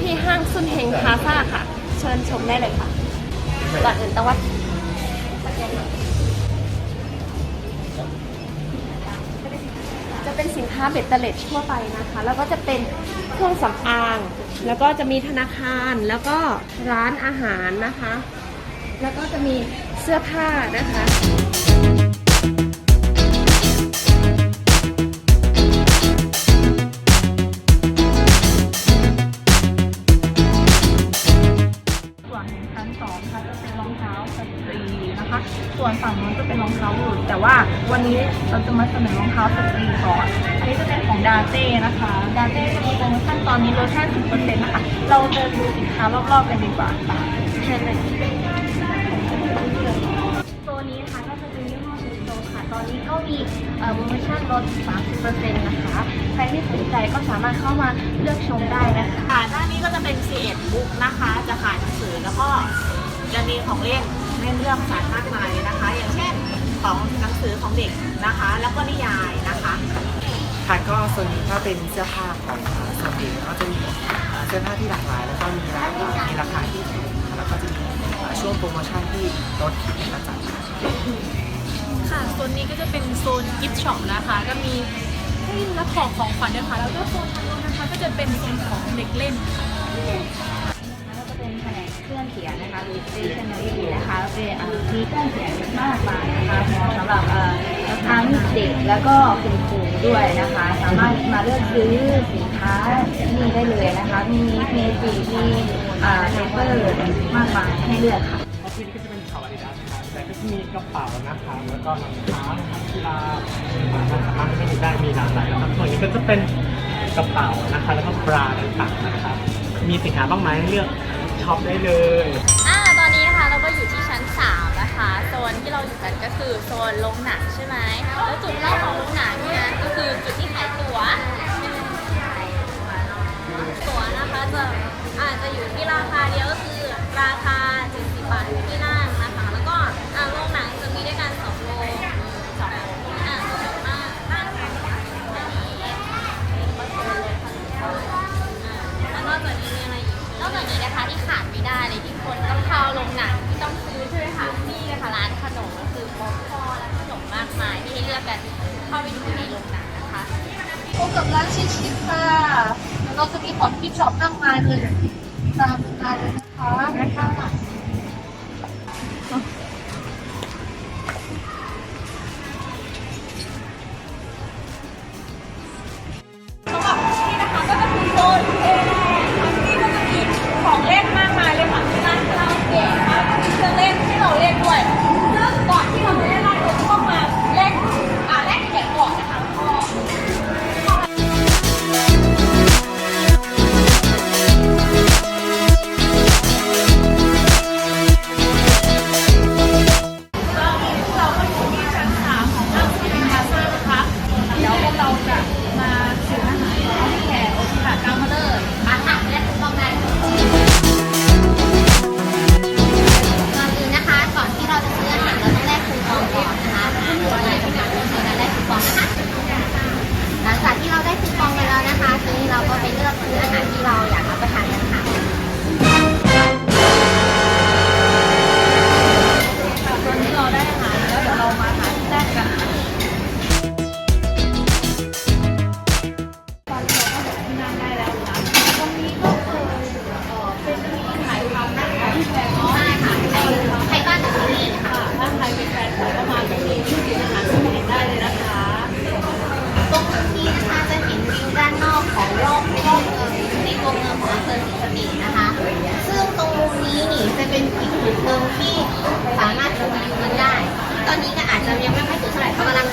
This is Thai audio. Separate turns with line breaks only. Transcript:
ที่ห้างซุนเฮงพาซ่าค่ะ เชิญชมได้เลยค่ะก่อนอื่นตะวัดจะเป็นสินค้าเบ็ดเตล็ดทั่วไปนะคะ แล้วก็จะเป็นเครื่องสำอาง แล้วก็จะมีธนาคารแล้วก็ร้านอาหารนะคะ แล้วก็จะมีเสื้อผ้านะคะ
เราจะมาเสนอรองเท้าสตรีก่อน อันนี้จะเป็นของดาเต้นะคะ ดาเต้จะมีโปรโมชั่นตอนนี้ลดแค่สิบเปอร์เซ็นต์นะคะ เราเดินดูสินค้ารอบๆกันดีกว่าค่ะ
เชิญเลย
ตัวนี้นะคะก็จะเป็นยี่ห้อซูโซค่ะ ตอนนี้ก็มีเอ่อโปรโมชั่นลด 30%นะคะ ใครที่สนใจก็สามารถเข้ามาเลือกชมได้นะคะ
ค่ะด้านนี้ก็จะเป็น C1 บุ๊กนะคะ จะขายหนังสือแล้วก็ จะมีของเล่นให้เลือกสรรมากมายเลยนะคะ อย่างเช่นของหนังสือของเด็กนะคะ แล้วก็นิยายนะคะ
ค่ะก็ส่วนนี้ก็เป็นเสื้อผ้าของสตรีก็จะมีเสื้อผ้าที่หลากหลาย แล้วก็มีราคามีราคาที่ถูกแล้วก็จะมีช่วงโปรโมชั่นที่ลดเป็นประจำ
ค่ะโซนนี้ก็จะเป็นโซนกิฟต์ช็อปนะคะ ก็มีให้รับของของขวัญด้วยค่ะแล้วก็โซนทางโน้นนะคะก็จะเป็นโซนของเด็กเล่นค่ะ
ขียนนะคะหรือ stationery นะคะเป็นเอ่อมีเครื่องเขียนมากมายนะคะสำหรับทั้งเด็กแล้วก็คุณครูด้วยนะคะ สามารถมาเลือกซื้อสินค้าที่นี่ได้เลยนะคะ มีเมจิมีเอ่อเปอร์มากมายให้เลือกค่ะ
ที่นี่ก็จะเป็นช็อปอาดิดาสนะครับแต่ก็จะมีกระเป๋านะครับแล้วก็รองเท้านะครับกีฬาสามารถไม่ได้ได้มีหลากหลายนะครับส่วนนี้ก็จะเป็นกระเป๋านะคะ แล้วก็บราต่างๆนะครับ มีสินค้ามากมายให้เลือก ช็อปได้เลย
อ่าตอนนี้นะคะเราก็อยู่ที่ชั้น 3 นะคะ โซนที่เราอยู่กันก็คือโซนโรงหนังใช่ไหมแล้วจุดแรกของโรงหนังเนี่ยก็คือจุดที่ขายตั๋วตั๋วนะคะจะอาจจะอยู่ที่ราคาเดียวก็คือราคา70บาทที่นั่ง กันเข้าไปดูในโรงหนังนะคะ
พบกับร้านชิชิค่ะแล้วก็จะมีของที่ช็อปมากมายเลยตามมาเลยนะคะนะคะ
ตรงนี้นะคะจะเห็
นวิว
ด้านนอกของรอบร
อบเมืองในตัวเมืองของอำเภอศรีสะเกนะคะ ซึ่งตรงนี้นี่จะเป็นอีกจุดหนึ่งที่สามารถชมวิวมันได้ ตอนนี้ก็อาจจะยังไม่ค่อยสวยเท่าไหร่เพราะกำลัง